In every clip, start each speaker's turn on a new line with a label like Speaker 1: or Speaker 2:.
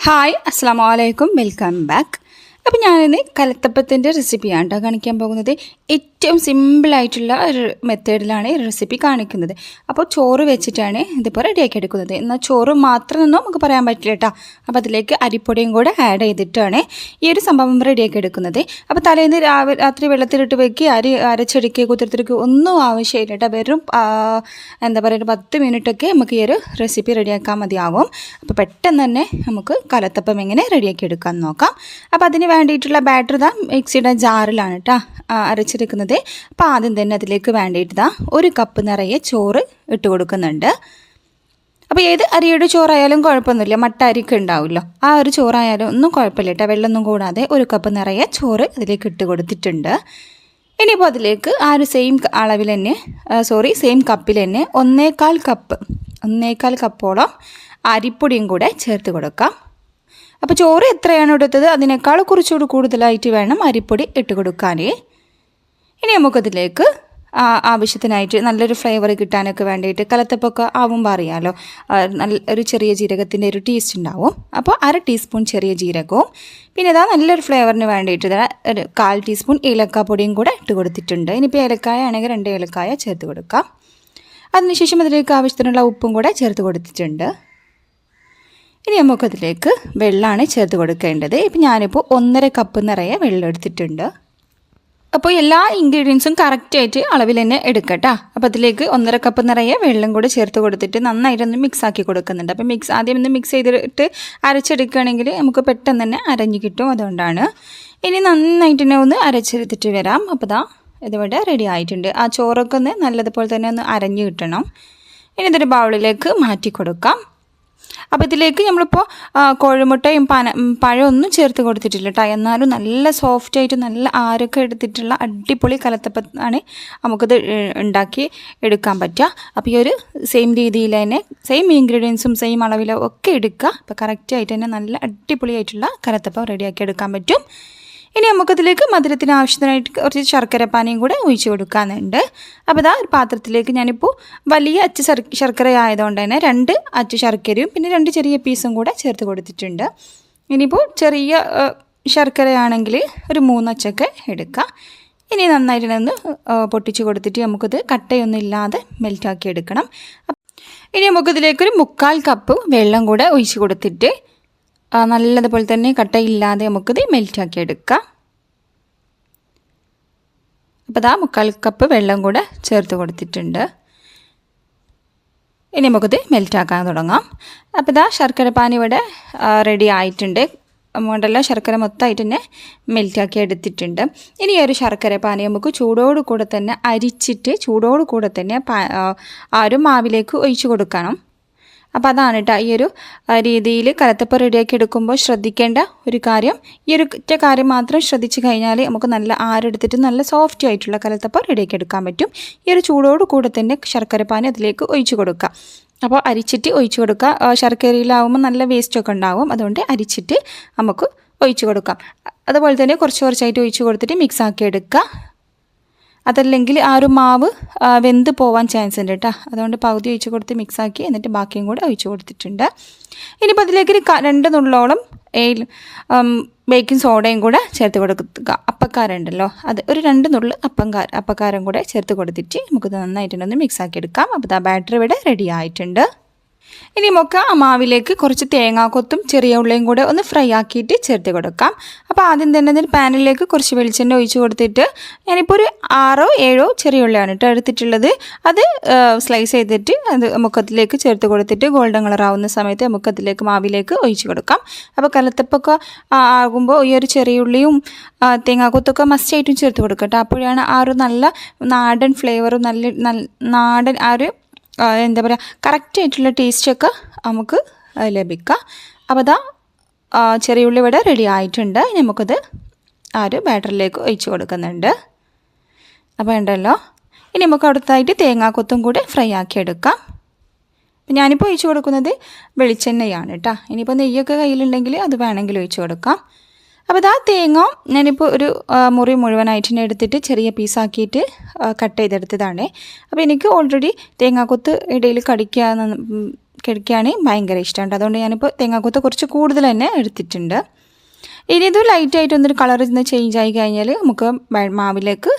Speaker 1: Hi അസ്സാം വലൈക്കും welcome back അപ്പോൾ ഞാനിന്ന് കലത്തപ്പത്തിന്റെ റെസിപ്പിയാണ് കേട്ടോ കാണിക്കാൻ പോകുന്നത്. ഏറ്റവും സിമ്പിളായിട്ടുള്ള ഒരു മെത്തേഡിലാണ് ഈ റെസിപ്പി കാണിക്കുന്നത്. അപ്പോൾ ചോറ് വെച്ചിട്ടാണ് ഇതിപ്പോൾ റെഡിയാക്കി എടുക്കുന്നത്. എന്നാൽ ചോറ് മാത്രം ഒന്നും നമുക്ക് പറയാൻ പറ്റില്ല കേട്ടോ അപ്പോൾ അതിലേക്ക് അരിപ്പൊടിയും കൂടെ ആഡ് ചെയ്തിട്ടാണ് ഈ ഒരു സംഭവം റെഡിയാക്കി എടുക്കുന്നത്. അപ്പോൾ തലേന്ന് രാവിലെ രാത്രി വെള്ളത്തിലിട്ട് വെക്കി അരി അരച്ചെടുക്കുക കുതിർത്തെടുക്കുക ഒന്നും ആവശ്യമില്ല കേട്ടോ വെറും എന്താ പറയുക ഒരു പത്ത് മിനിറ്റൊക്കെ നമുക്ക് ഈ ഒരു റെസിപ്പി റെഡിയാക്കാൻ മതിയാവും. അപ്പോൾ പെട്ടെന്ന് തന്നെ നമുക്ക് കലത്തപ്പം എങ്ങനെ റെഡിയാക്കി എടുക്കാൻ നോക്കാം. അപ്പോൾ അതിന് വേണ്ടിയിട്ടുള്ള ബാറ്റർ ഇതാ മിക്സിയുടെ ജാറിലാണ് കേട്ടോ അരച്ചെടുക്കുന്നത് അപ്പോൾ ആദ്യം തന്നെ അതിലേക്ക് വേണ്ടിയിട്ട് ഒരു കപ്പ് നിറയെ ചോറ് ഇട്ട് കൊടുക്കുന്നുണ്ട്. അപ്പോൾ ഏത് അരിയുടെ ചോറായാലും കുഴപ്പമൊന്നുമില്ല മട്ട അരിക്ക് ഉണ്ടാവുമല്ലോ. ആ ഒരു ചോറായാലും ഒന്നും കുഴപ്പമില്ല കേട്ടോ വെള്ളമൊന്നും കൂടാതെ ഒരു കപ്പ് നിറയെ ചോറ് അതിലേക്ക് ഇട്ട് കൊടുത്തിട്ടുണ്ട്. ഇനിയിപ്പോൾ അതിലേക്ക് ആ ഒരു സെയിം അളവിൽ തന്നെ സോറി സെയിം കപ്പിൽ തന്നെ ഒന്നേകാൽ കപ്പ് ഒന്നേകാൽ കപ്പോളം അരിപ്പൊടിയും കൂടെ ചേർത്ത് കൊടുക്കാം. അപ്പോൾ ചോറ് എത്രയാണ് എടുത്തത്? അതിനേക്കാൾ കുറച്ചുകൂടി കൂടുതലായിട്ട് വേണം അരിപ്പൊടി ഇട്ട് കൊടുക്കാൻ ഇനി നമുക്കതിലേക്ക് ആവശ്യത്തിനായിട്ട് നല്ലൊരു ഫ്ലേവർ കിട്ടാനൊക്കെ വേണ്ടിയിട്ട് കലത്തപ്പൊക്കെ ആവുമ്പോൾ അറിയാമല്ലോ നല്ല ഒരു ചെറിയ ജീരകത്തിന്റെ ഒരു ടേസ്റ്റ് ഉണ്ടാവും. അപ്പോൾ അര ടീസ്പൂൺ ചെറിയ ജീരകവും പിന്നെ ഇതാ നല്ലൊരു ഫ്ലേവറിന് വേണ്ടിയിട്ട് ഒരു കാൽ ടീസ്പൂൺ ഏലക്കാപ്പൊടിയും കൂടെ ഇട്ട് കൊടുത്തിട്ടുണ്ട്. ഇനിയിപ്പോൾ ഏലക്കായ ആണെങ്കിൽ രണ്ട് ഏലക്കായ ചേർത്ത് കൊടുക്കാം. അതിനുശേഷം അതിലേക്ക് ആവശ്യത്തിനുള്ള ഉപ്പും കൂടെ ചേർത്ത് കൊടുത്തിട്ടുണ്ട്. ഇനി നമുക്കതിലേക്ക് വെള്ളമാണ് ചേർത്ത് കൊടുക്കേണ്ടത്. ഇപ്പം ഞാനിപ്പോൾ ഒന്നര കപ്പ് നിറയെ വെള്ളം എടുത്തിട്ടുണ്ട്. അപ്പോൾ എല്ലാ ഇൻഗ്രീഡിയൻസും കറക്റ്റായിട്ട് അളവിൽ തന്നെ എടുക്കട്ടോ. അപ്പോൾ അതിലേക്ക് ഒന്നര കപ്പ് നിറയെ വെള്ളം കൂടെ ചേർത്ത് കൊടുത്തിട്ട് നന്നായിട്ടൊന്ന് മിക്സ് ആക്കി കൊടുക്കുന്നുണ്ട്. അപ്പോൾ മിക്സ് ആദ്യം ഒന്ന് മിക്സ് ചെയ്തിട്ട് അരച്ചെടുക്കുകയാണെങ്കിൽ നമുക്ക് പെട്ടെന്ന് തന്നെ അരഞ്ഞ് കിട്ടും അതുകൊണ്ടാണ്. ഇനി നന്നായിട്ട് തന്നെ ഒന്ന് അരച്ചെടുത്തിട്ട് വരാം. അപ്പോൾ ദാ ഇതുവരെ റെഡി ആയിട്ടുണ്ട്. ആ ചോറൊക്കെ ഒന്ന് നല്ലതുപോലെ തന്നെ ഒന്ന് അരഞ്ഞ് കിട്ടണം. ഇനി ഇതൊരു ബൗളിലേക്ക് മാറ്റി കൊടുക്കാം. അപ്പോൾ ഇതിലേക്ക് നമ്മളിപ്പോൾ കോഴിമുട്ടയും പന പഴമൊന്നും ചേർത്ത് കൊടുത്തിട്ടില്ല കേട്ടോ എന്നാലും നല്ല സോഫ്റ്റ് ആയിട്ട് നല്ല ആരൊക്കെ എടുത്തിട്ടുള്ള അടിപൊളി കലത്തപ്പത്താണ് നമുക്കിത് ഉണ്ടാക്കി എടുക്കാൻ പറ്റുക. അപ്പോൾ ഈ ഒരു സെയിം രീതിയിൽ തന്നെ സെയിം ഇൻഗ്രീഡിയൻസും സെയിം അളവിലും ഒക്കെ എടുക്കുക. അപ്പോൾ കറക്റ്റായിട്ട് തന്നെ നല്ല അടിപൊളിയായിട്ടുള്ള കലത്തപ്പം റെഡിയാക്കി എടുക്കാൻ പറ്റും. ഇനി നമുക്കതിലേക്ക് മധുരത്തിന് ആവശ്യത്തിനായിട്ട് കുറച്ച് ശർക്കര പാനയും കൂടെ ഒഴിച്ചു കൊടുക്കാനുണ്ട്. അപ്പോൾ ഇതാ ഒരു പാത്രത്തിലേക്ക് ഞാനിപ്പോൾ വലിയ അച്ച് ശർ ശർക്കര ആയതുകൊണ്ട് തന്നെ രണ്ട് അച്ച് ശർക്കരയും പിന്നെ രണ്ട് ചെറിയ പീസും കൂടെ ചേർത്ത് കൊടുത്തിട്ടുണ്ട്. ഇനിയിപ്പോൾ ചെറിയ ശർക്കരയാണെങ്കിൽ ഒരു മൂന്നച്ചൊക്കെ എടുക്കുക ഇനി നന്നായിട്ട് ഒന്ന് ആ, പൊട്ടിച്ച് കൊടുത്തിട്ട് നമുക്കത് കട്ടയൊന്നും ഇല്ലാതെ മെൽറ്റാക്കി എടുക്കണം. ഇനി നമുക്കിതിലേക്കൊരു മുക്കാൽ കപ്പ് വെള്ളം കൂടെ ഒഴിച്ച് കൊടുത്തിട്ട് നല്ലതുപോലെ തന്നെ കട്ടയില്ലാതെ നമുക്കിത് മെൽറ്റാക്കി എടുക്കാം. അപ്പോൾ ഇതാ മുക്കാൽ കപ്പ് വെള്ളം കൂടെ ചേർത്ത് കൊടുത്തിട്ടുണ്ട്. ഇനി നമുക്കിത് മെൽറ്റാക്കാൻ തുടങ്ങാം. അപ്പോൾ ഇതാ ശർക്കര പാനി ഇവിടെ റെഡി ആയിട്ടുണ്ട്. അതുകൊണ്ടല്ല ശർക്കര മൊത്തമായിട്ട് തന്നെ മെൽറ്റാക്കി എടുത്തിട്ടുണ്ട്. ഇനി ഒരു ശർക്കര പാനി നമുക്ക് ചൂടോട് കൂടെ തന്നെ അരിച്ചിട്ട് ചൂടോട് കൂടെ തന്നെ ആ ഒരു മാവിലേക്ക് ഒഴിച്ചു കൊടുക്കണം. അപ്പോൾ അതാണ് കേട്ടോ ഈ ഒരു രീതിയിൽ കലത്തപ്പം റെഡിയാക്കി എടുക്കുമ്പോൾ ശ്രദ്ധിക്കേണ്ട ഒരു കാര്യം. ഈ ഒരു കാര്യം മാത്രം ശ്രദ്ധിച്ചു കഴിഞ്ഞാൽ നമുക്ക് നല്ല ആരെടുത്തിട്ട് നല്ല സോഫ്റ്റ് ആയിട്ടുള്ള കലത്തപ്പം റെഡിയാക്കി എടുക്കാൻ പറ്റും. ഈ ഒരു ചൂടോട് കൂടെ തന്നെ ശർക്കരപ്പാനി അതിലേക്ക് ഒഴിച്ചു കൊടുക്കുക. അപ്പോൾ അരിച്ചിട്ട് ഒഴിച്ചു കൊടുക്കുക. ശർക്കരയിലാവുമ്പോൾ നല്ല വേസ്റ്റൊക്കെ ഉണ്ടാവും. അതുകൊണ്ട് അരിച്ചിട്ട് നമുക്ക് ഒഴിച്ചു കൊടുക്കാം. അതുപോലെ തന്നെ കുറച്ച് കുറച്ചായിട്ട് ഒഴിച്ചു കൊടുത്തിട്ട് മിക്സ് ആക്കി എടുക്കുക. അതല്ലെങ്കിൽ ആ ഒരു മാവ് വെന്ത് പോവാൻ ചാൻസ് ഉണ്ട് കേട്ടോ അതുകൊണ്ട് പകുതി ഒഴിച്ച് കൊടുത്ത് മിക്സാക്കി എന്നിട്ട് ബാക്കിയും കൂടെ ഒഴിച്ച് കൊടുത്തിട്ടുണ്ട്. ഇനിയിപ്പോൾ അതിലേക്ക് ഒരു രണ്ട് നുള്ളോളം ഏയിൽ ബേക്കിംഗ് സോഡയും കൂടെ ചേർത്ത് കൊടുക്കുക. അപ്പക്കാരുണ്ടല്ലോ. അത് ഒരു രണ്ട് നുള്ളു അപ്പം അപ്പക്കാരം കൂടെ ചേർത്ത് കൊടുത്തിട്ട് നമുക്കിത് നന്നായിട്ടൊന്ന് മിക്സാക്കി എടുക്കാം. അപ്പോൾ ആ ബാറ്ററി ഇവിടെ റെഡി ആയിട്ടുണ്ട്. ഇനി നമുക്ക് ആ മാവിലേക്ക് കുറച്ച് തേങ്ങാക്കൊത്തും ചെറിയ ഉള്ളിയും കൂടെ ഒന്ന് ഫ്രൈ ആക്കിയിട്ട് ചേർത്ത് കൊടുക്കാം. അപ്പോൾ ആദ്യം തന്നെ ഇതിന് പാനിലേക്ക് കുറച്ച് വെളിച്ചെണ്ണ ഒഴിച്ച് കൊടുത്തിട്ട് ഞാനിപ്പോൾ ഒരു ആറോ ഏഴോ ചെറിയ ഉള്ളിയാണ് കേട്ടോ എടുത്തിട്ടുള്ളത്. അത് സ്ലൈസ് ചെയ്തിട്ട് അത് മുക്കത്തിലേക്ക് ചേർത്ത് കൊടുത്തിട്ട് ഗോൾഡൻ കളർ ആവുന്ന സമയത്ത് മുക്കത്തിലേക്ക് മാവിലേക്ക് ഒഴിച്ച് കൊടുക്കാം. അപ്പോൾ കലത്തപ്പൊക്കെ ആകുമ്പോൾ ഈ ഒരു ചെറിയ ഉള്ളിയും തേങ്ങാക്കൊത്തൊക്കെ മസ്റ്റായിട്ടും ചേർത്ത് കൊടുക്കാം കേട്ടോ. അപ്പോഴാണ് ആ ഒരു നല്ല നാടൻ ഫ്ലേവറും നല്ല നാടൻ ആ ഒരു എന്താ പറയുക കറക്റ്റായിട്ടുള്ള ടേസ്റ്റൊക്കെ നമുക്ക് ലഭിക്കാം. അപ്പോൾ അതാ ചെറിയ ഉള്ളി ഇവിടെ റെഡി ആയിട്ടുണ്ട്. നമുക്കത് ആ ഒരു ബാറ്ററിലേക്ക് ഒഴിച്ചു കൊടുക്കുന്നുണ്ട്. അപ്പോൾ ഉണ്ടല്ലോ ഇനി നമുക്ക് അടുത്തായിട്ട് തേങ്ങാക്കൊത്തും കൂടി ഫ്രൈ ആക്കി എടുക്കാം. അപ്പം ഞാനിപ്പോൾ ഒഴിച്ചു കൊടുക്കുന്നത് വെളിച്ചെണ്ണയാണ് കേട്ടോ. ഇനിയിപ്പോൾ നെയ്യൊക്കെ കയ്യിലുണ്ടെങ്കിൽ അത് വേണമെങ്കിൽ ഒഴിച്ചു കൊടുക്കാം. അപ്പോൾ ഇതാ തേങ്ങ ഞാനിപ്പോൾ ഒരു മുറി മുഴുവനായിട്ട് എടുത്തിട്ട് ചെറിയ പീസാക്കിയിട്ട് കട്ട് ചെയ്തെടുത്തതാണ്. അപ്പോൾ എനിക്ക് ഓൾറെഡി തേങ്ങാക്കൊത്ത് ഇടയിൽ കടിക്കാൻ കഴിക്കാൻ ഭയങ്കര ഇഷ്ടമുണ്ട് അതുകൊണ്ട് ഞാനിപ്പോൾ തേങ്ങാക്കൊത്ത് കുറച്ച് കൂടുതൽ തന്നെ എടുത്തിട്ടുണ്ട്. ഇനി ഇത് ലൈറ്റായിട്ട് ഒന്നൊരു കളർ ഇന്ന് ചേഞ്ച് ആയി കഴിഞ്ഞാൽ നമുക്ക് മാവിലേക്ക്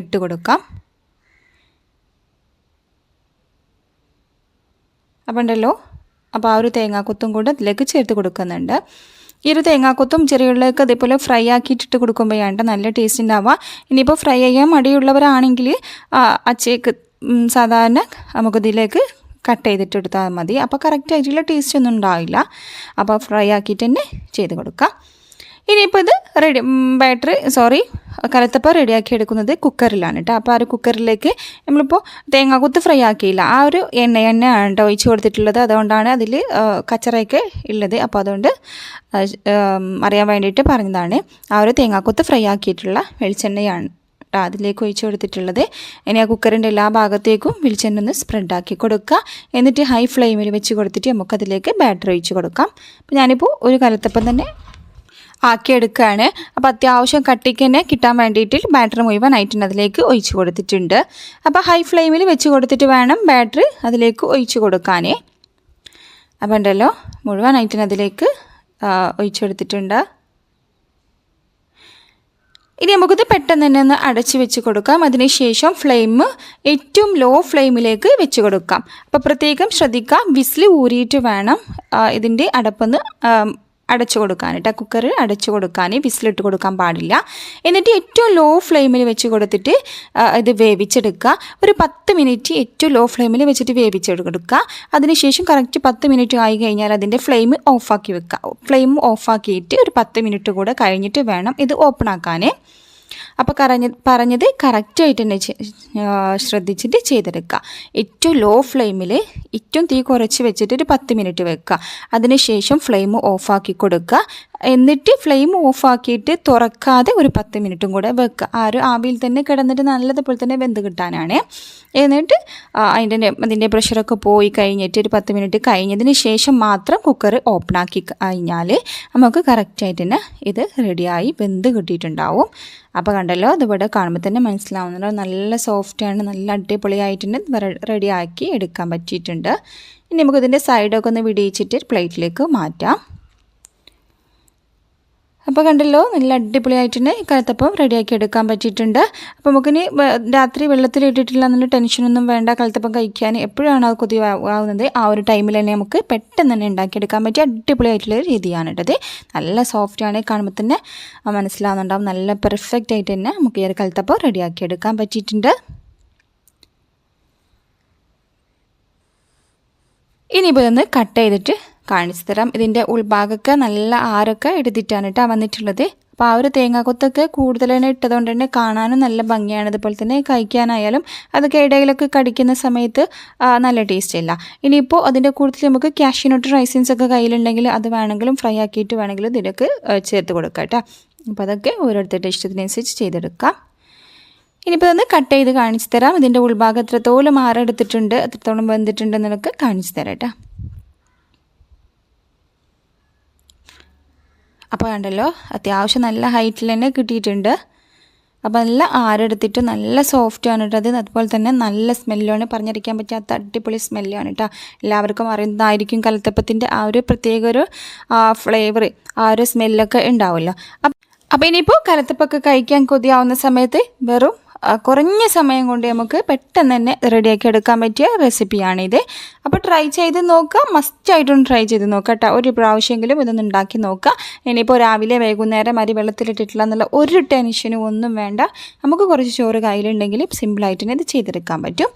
Speaker 1: ഇട്ട് കൊടുക്കാം. അപ്പോൾ ഉണ്ടല്ലോ? അപ്പോൾ ആ ഒരു തേങ്ങാക്കൊത്തും കൂടെ അതിലേക്ക് ചേർത്ത് കൊടുക്കുന്നുണ്ട്. ഈ ഒരു തേങ്ങാക്കൊത്തും ചെറിയുള്ളിലേക്ക് അതേപോലെ ഫ്രൈ ആക്കിയിട്ടിട്ട് കൊടുക്കുമ്പോഴാണ് നല്ല ടേസ്റ്റ് ഉണ്ടാവുക ഇനിയിപ്പോൾ ഫ്രൈ ചെയ്യാൻ മടിയുള്ളവരാണെങ്കിൽ അച്ചേക്ക് സാധാരണ നമുക്കിതിലേക്ക് കട്ട് ചെയ്തിട്ട് എടുത്താൽ മതി. അപ്പോൾ കറക്റ്റ് ആയിട്ടുള്ള ടേസ്റ്റ് ഒന്നും ഉണ്ടാവില്ല. അപ്പോൾ ഫ്രൈ ആക്കിയിട്ട് തന്നെ ചെയ്ത് കൊടുക്കാം. ഇനിയിപ്പോൾ ഇത് റെഡി ബാറ്ററി സോറി കലത്തപ്പം റെഡിയാക്കി എടുക്കുന്നത് കുക്കറിലാണ് കേട്ടോ അപ്പോൾ ആ ഒരു കുക്കറിലേക്ക് നമ്മളിപ്പോൾ തേങ്ങാക്കുത്ത് ഫ്രൈ ആക്കിയില്ല. ആ ഒരു എണ്ണ എണ്ണയാണ് കേട്ടോ ഒഴിച്ച് കൊടുത്തിട്ടുള്ളത്. അതുകൊണ്ടാണ് അതിൽ കച്ചറയൊക്കെ ഉള്ളത് അപ്പോൾ അതുകൊണ്ട് അറിയാൻ വേണ്ടിയിട്ട് പറഞ്ഞതാണ്. ആ ഒരു തേങ്ങാക്കുത്ത് ഫ്രൈ ആക്കിയിട്ടുള്ള വെളിച്ചെണ്ണയാണ് കേട്ടോ അതിലേക്ക് ഒഴിച്ച് കൊടുത്തിട്ടുള്ളത്. ഇനി ആ കുക്കറിന്റെ എല്ലാ ഭാഗത്തേക്കും വെളിച്ചെണ്ണ ഒന്ന് സ്പ്രെഡാക്കി കൊടുക്കുക. എന്നിട്ട് ഹൈ ഫ്ലെയിമിൽ വെച്ച് കൊടുത്തിട്ട് നമുക്കതിലേക്ക് ബാറ്റർ ഒഴിച്ച് കൊടുക്കാം. അപ്പോൾ ഞാനിപ്പോൾ ഒരു കലത്തപ്പം തന്നെ ആക്കിയെടുക്കുകയാണ് അപ്പോൾ അത്യാവശ്യം കട്ടിക്ക് തന്നെ കിട്ടാൻ വേണ്ടിയിട്ട് ബാറ്ററി മുഴുവൻ ആയിട്ടുണ്ട് അതിലേക്ക് ഒഴിച്ച് കൊടുത്തിട്ടുണ്ട്. അപ്പോൾ ഹൈ ഫ്ലെയിമിൽ വെച്ച് കൊടുത്തിട്ട് വേണം ബാറ്ററി അതിലേക്ക് ഒഴിച്ച് കൊടുക്കാനേ. അപ്പോൾ ഉണ്ടല്ലോ മുഴുവനായിട്ടിന് അതിലേക്ക് ഒഴിച്ചു കൊടുത്തിട്ടുണ്ട്. ഇനി നമുക്കിത് പെട്ടെന്ന് തന്നെ ഒന്ന് അടച്ച് വെച്ച് കൊടുക്കാം. അതിനുശേഷം ഫ്ലെയിം ഏറ്റവും ലോ ഫ്ലെയിമിലേക്ക് വെച്ച് കൊടുക്കാം. അപ്പോൾ പ്രത്യേകം ശ്രദ്ധിക്കാം വിസിൽ ഊരിയിട്ട് വേണം ഇതിന്റെ അടപ്പൊന്ന് അടച്ചു കൊടുക്കാൻ കേട്ടോ കുക്കർ അടച്ചു കൊടുക്കാൻ വിസിലിട്ട് കൊടുക്കാൻ പാടില്ല. എന്നിട്ട് ഏറ്റവും ലോ ഫ്ലെയിമിൽ വെച്ച് കൊടുത്തിട്ട് ഇത് വേവിച്ചെടുക്കുക. ഒരു പത്ത് മിനിറ്റ് ഏറ്റവും ലോ ഫ്ലെയിമിൽ വെച്ചിട്ട് വേവിച്ചെടുക്കുക. അതിനുശേഷം കറക്റ്റ് പത്ത് മിനിറ്റ് ആയി കഴിഞ്ഞാൽ അതിന്റെ ഫ്ലെയിം ഓഫാക്കി വെക്കുക. ഫ്ലെയിം ഓഫാക്കിയിട്ട് ഒരു പത്ത് മിനിറ്റ് കൂടെ കഴിഞ്ഞിട്ട് വേണം ഇത് ഓപ്പൺ ആക്കാനേ അപ്പോൾ കറഞ്ഞ പറഞ്ഞത് കറക്റ്റായിട്ട് തന്നെ ശ്രദ്ധിച്ചിട്ട് ചെയ്തെടുക്കുക ഏറ്റവും ലോ ഫ്ലെയിമിൽ ഏറ്റവും തീ കുറച്ച് വെച്ചിട്ട് ഒരു പത്ത് മിനിറ്റ് വെക്കുക അതിനുശേഷം ഫ്ലെയിം ഓഫാക്കി കൊടുക്കുക എന്നിട്ട് ഫ്ലെയിം ഓഫാക്കിയിട്ട് തുറക്കാതെ ഒരു പത്ത് മിനിറ്റും കൂടെ വെക്കുക ആ ഒരു ആവിയിൽ തന്നെ കിടന്നിട്ട് നല്ലതുപോലെ തന്നെ വെന്ത് കിട്ടാനാണ്. എന്നിട്ട് അതിന്റെ അതിന്റെ പ്രഷറൊക്കെ പോയി കഴിഞ്ഞിട്ട് ഒരു പത്ത് മിനിറ്റ് കഴിഞ്ഞതിന് ശേഷം മാത്രം കുക്കർ ഓപ്പൺ ആക്കി കഴിഞ്ഞാൽ നമുക്ക് കറക്റ്റായിട്ട് തന്നെ ഇത് റെഡിയായി വെന്ത് കിട്ടിയിട്ടുണ്ടാവും. അപ്പോൾ കണ്ടല്ലോ അതിവിടെ കാണുമ്പോൾ തന്നെ മനസ്സിലാവുന്നുണ്ട്. നല്ല സോഫ്റ്റാണ് നല്ല അടിപൊളിയായിട്ടുണ്ട് റെഡിയാക്കി എടുക്കാൻ പറ്റിയിട്ടുണ്ട്. ഇനി നമുക്കിതിന്റെ സൈഡൊക്കെ ഒന്ന് വിടിയിച്ചിട്ട് പ്ലേറ്റിലേക്ക് മാറ്റാം. അപ്പോൾ കണ്ടല്ലോ നല്ല അടിപൊളിയായിട്ട് തന്നെ കലത്തപ്പം റെഡിയാക്കി എടുക്കാൻ പറ്റിയിട്ടുണ്ട്. അപ്പോൾ നമുക്കിനി രാത്രി വെള്ളത്തിൽ ഇട്ടിട്ടില്ല എന്നുള്ള ടെൻഷനൊന്നും വേണ്ട. കലത്തപ്പം കഴിക്കാൻ എപ്പോഴാണ് അത് കൊതി ആവുന്നത് ആ ഒരു ടൈമിൽ തന്നെ നമുക്ക് പെട്ടെന്ന് തന്നെ ഉണ്ടാക്കിയെടുക്കാൻ പറ്റിയ അടിപൊളിയായിട്ടുള്ള രീതിയാണ് കേട്ടത് നല്ല സോഫ്റ്റാണ് കാണുമ്പോൾ തന്നെ മനസ്സിലാവുന്നുണ്ടാവും. നല്ല പെർഫെക്റ്റ് ആയിട്ട് തന്നെ നമുക്ക് ഈ ഒരു കലത്തപ്പം റെഡിയാക്കി എടുക്കാൻ പറ്റിയിട്ടുണ്ട്. ഇനിയിപ്പോൾ ഇതൊന്ന് കട്ട് ചെയ്തിട്ട് കാണിച്ചു തരാം ഇതിന്റെ ഉൾഭാഗമൊക്കെ നല്ല ആരൊക്കെ എടുത്തിട്ടാണ് കേട്ടോ വന്നിട്ടുള്ളത്. അപ്പോൾ ആ ഒരു തേങ്ങാക്കൊത്തൊക്കെ കൂടുതൽ തന്നെ ഇട്ടതുകൊണ്ട് തന്നെ കാണാനും നല്ല ഭംഗിയാണ്. അതുപോലെ തന്നെ കഴിക്കാനായാലും അതൊക്കെ ഇടയിലൊക്കെ കടിക്കുന്ന സമയത്ത് നല്ല ടേസ്റ്റ് ഇല്ല. ഇനിയിപ്പോൾ അതിന്റെ കൂടുതൽ നമുക്ക് കാഷ്യൂനട്ട് റൈസിൻസ് ഒക്കെ കയ്യിലുണ്ടെങ്കിൽ അത് വേണമെങ്കിലും ഫ്രൈ ആക്കിയിട്ട് വേണമെങ്കിലും ഇതിലേക്ക് ചേർത്ത് കൊടുക്കാം കേട്ടോ. അപ്പോൾ അതൊക്കെ ഓരോരുത്തരുടെ ഇഷ്ടത്തിനനുസരിച്ച് ചെയ്തെടുക്കാം. ഇനിയിപ്പോൾ ഒന്ന് കട്ട് ചെയ്ത് കാണിച്ചു തരാം ഇതിന്റെ ഉൾഭാഗം എത്രത്തോളം ആറെടുത്തിട്ടുണ്ട് എത്രത്തോളം വെന്തിട്ടുണ്ടെന്നൊക്കെ കാണിച്ചു തരാം കേട്ടോ. അപ്പോൾ കണ്ടല്ലോ അത്യാവശ്യം നല്ല ഹൈറ്റിൽ തന്നെ കിട്ടിയിട്ടുണ്ട്. അപ്പോൾ നല്ല ആരെടുത്തിട്ട് നല്ല സോഫ്റ്റാണ് കേട്ടോ അത്. അതുപോലെ തന്നെ നല്ല സ്മെല്ലാണ് പറഞ്ഞിരിക്കാൻ പറ്റാത്ത അടിപൊളി സ്മെല്ലാണ് കേട്ടോ. എല്ലാവർക്കും അറിയുന്നതായിരിക്കും കലത്തപ്പത്തിന്റെ ആ ഒരു പ്രത്യേക ഒരു ഫ്ലേവർ ആ ഒരു സ്മെല്ലൊക്കെ ഉണ്ടാവുമല്ലോ. അപ്പോൾ ഇനിയിപ്പോൾ കലത്തപ്പൊക്കെ കഴിക്കാൻ കൊതിയാവുന്ന സമയത്ത് വെറും കുറഞ്ഞ സമയം കൊണ്ട് നമുക്ക് പെട്ടെന്ന് തന്നെ റെഡിയാക്കി എടുക്കാൻ പറ്റിയ റെസിപ്പിയാണിത് അപ്പോൾ ട്രൈ ചെയ്ത് നോക്കുക. മസ്റ്റായിട്ടും ട്രൈ ചെയ്ത് നോക്കുക കേട്ടോ ഒരു പ്രാവശ്യമെങ്കിലും ഇതൊന്ന് ഉണ്ടാക്കി നോക്കുക. ഇനിയിപ്പോൾ രാവിലെ വൈകുന്നേരം അരി വെള്ളത്തിലിട്ടിട്ടില്ല എന്നുള്ള ഒരു ടെൻഷനും ഒന്നും വേണ്ട. നമുക്ക് കുറച്ച് ചോറ് കയ്യിലുണ്ടെങ്കിൽ സിമ്പിളായിട്ട് തന്നെ ഇത് ചെയ്തെടുക്കാൻ പറ്റും.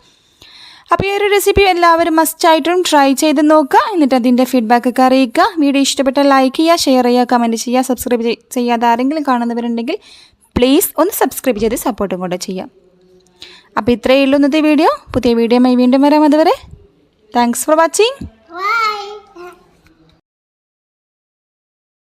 Speaker 1: അപ്പോൾ ഈ ഒരു റെസിപ്പി എല്ലാവരും മസ്റ്റായിട്ടും ട്രൈ ചെയ്ത് നോക്കുക. എന്നിട്ട് അതിന്റെ ഫീഡ്ബാക്ക് ഒക്കെ അറിയിക്കുക. വീഡിയോ ഇഷ്ടപ്പെട്ടാൽ ലൈക്ക് ചെയ്യുക ഷെയർ ചെയ്യുക കമന്റ് ചെയ്യുക സബ്സ്ക്രൈബ് ചെയ്യാതെ ആരെങ്കിലും കാണുന്നവരുണ്ടെങ്കിൽ പ്ലീസ് ഒന്ന് സബ്സ്ക്രൈബ് ചെയ്ത് സപ്പോർട്ടും കൂടെ ചെയ്യാം. അപ്പോൾ ഇത്രയേ ഉള്ളൂ ഇന്നത്തെ വീഡിയോ പുതിയ വീഡിയോ വീണ്ടും വരാം. അതുവരെ താങ്ക്സ് ഫോർ വാച്ചിങ്